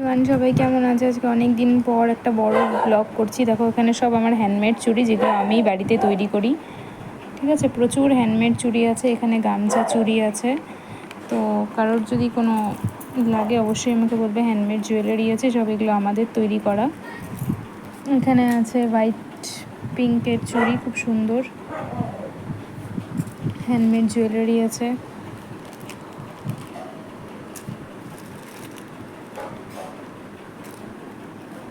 ইমান সবাই কেমন আছে? আজকে অনেক দিন পর একটা বড় ব্লগ করছি। দেখো এখানে সব আমার হ্যান্ডমেড চুড়ি যেগুলো আমি বাড়িতে তৈরি করি। ঠিক আছে, প্রচুর হ্যান্ডমেড চুড়ি আছে, এখানে গামছা চুড়ি আছে। তো কারোর যদি কোনো লাগে, অবশ্যই আমাকে বলবে। হ্যান্ডমেড জুয়েলারি আছে, সব এগুলো আমাদের তৈরি করা। এখানে আছে হোয়াইট পিঙ্কের চুড়ি, খুব সুন্দর। হ্যান্ডমেড জুয়েলারি আছে।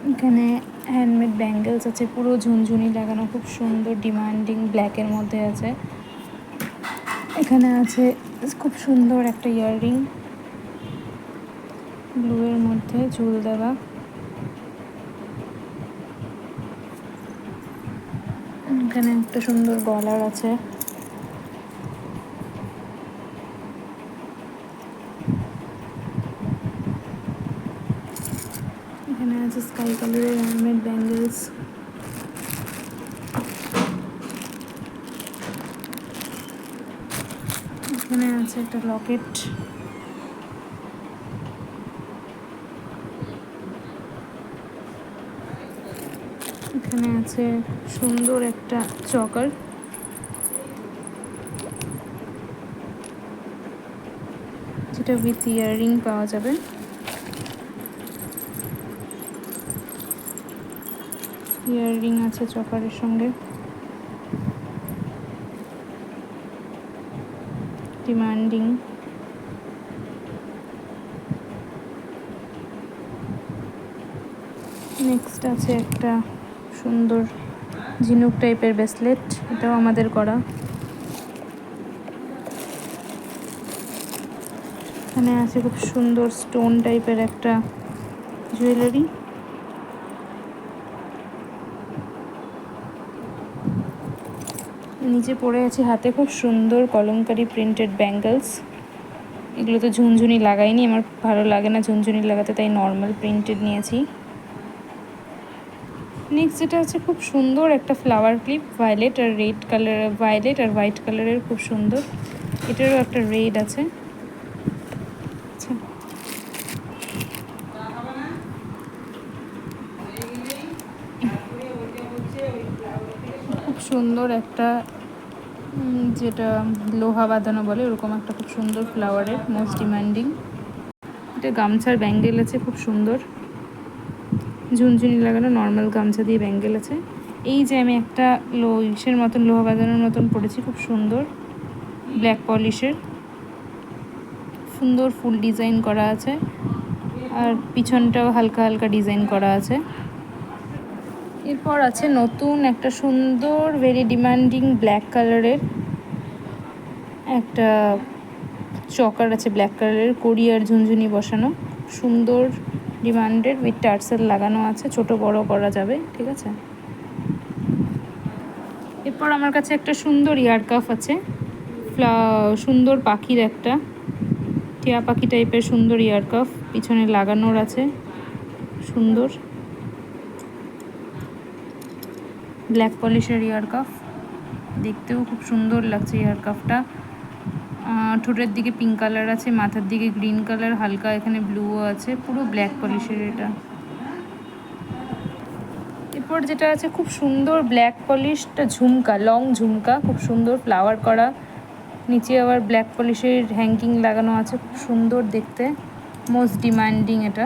এখানে হ্যান্ডমেড ব্যাঙ্গেলস আছে, পুরো ঝুনঝুনি লাগানো, খুব সুন্দর ডিমান্ডিং ব্ল্যাকের মধ্যে আছে। এখানে আছে খুব সুন্দর একটা ইয়াররিং ব্লু এর মধ্যে ঝুল দেওয়া। এখানে একটা সুন্দর গলার আছে। এখানে আছে স্কাই কালারের হ্যান্ডমেড ব্যাঙ্গেলস এখানে আছে একটা লকেট এখানে আছে সুন্দর একটা চকার। যেটা উইথ ইয়াররিং পাওয়া যাবে। ইয়াররিং আছে চকারের সঙ্গে। ডিমান্ডিং নেক্সট আছে একটা সুন্দর ঝিনুক টাইপের ব্রেসলেট এটাও আমাদের করা। এখানে আছে খুব সুন্দর স্টোন টাইপের একটা জুয়েলারি নিচে পড়ে আছে হাতে খুব সুন্দর কলমকারি প্রিন্টেড ব্যাঙ্গলস এগুলো তো ঝুনঝুনি লাগাইনি, আমার ভালো লাগে না ঝুনঝুনি লাগাতে, তাই নর্মাল প্রিন্টেড নিয়েছি। নেক্সট যেটা আছে, খুব সুন্দর একটা ফ্লাওয়ার ক্লিপ ভায়োলেট আর রেড কালার ভায়োলেট আর হোয়াইট কালারের খুব সুন্দর। এটারও একটা রেড আছে। সুন্দর একটা যেটা লোহা বাঁধানো বলে, ওরকম একটা খুব সুন্দর ফ্লাওয়ারের মোস্ট ডিমান্ডিং এটা গামছার ব্যাঙ্গেল আছে, খুব সুন্দর। ঝুনঝুনি লাগানো নর্মাল গামছা দিয়ে ব্যাঙ্গেল আছে। এই যে আমি একটা লো, ইসের মতন, লোহা বাঁধানোর মতন পড়েছি খুব সুন্দর। ব্ল্যাক পলিশের সুন্দর ফুল ডিজাইন করা আছে। আর পিছনটাও হালকা হালকা ডিজাইন করা আছে। এরপর আছে নতুন একটা সুন্দর ভেরি ডিমান্ডিং ব্ল্যাক কালারের একটা চকার আছে ব্ল্যাক কালারের কোরিয়ার ঝুনঝুনি বসানো। সুন্দর ডিমান্ডেড উইথ টার্সেল লাগানো আছে, ছোট বড় করা যাবে, ঠিক আছে? এরপর আমার কাছে একটা সুন্দর ইয়ারকাফ আছে সুন্দর পাখির একটা, টিয়া পাখি টাইপের সুন্দর ইয়ারকাফ পিছনে লাগানোর আছে, সুন্দর। ব্ল্যাক পলিশের ইয়ারকাফ দেখতেও খুব সুন্দর লাগছে ইয়ারকাফটা ঠোঁটের দিকে পিঙ্ক কালার আছে, মাথার দিকে গ্রিন কালার হালকা এখানে ব্লুও আছে, পুরো ব্ল্যাক পলিশের এটা। এরপর যেটা আছে, খুব সুন্দর ব্ল্যাক পলিশটা ঝুমকা লং ঝুমকা, খুব সুন্দর ফ্লাওয়ার করা। নিচে আবার ব্ল্যাক পলিশের হ্যাঙ্কিং লাগানো আছে, খুব সুন্দর দেখতে মোস্ট ডিমান্ডিং এটা।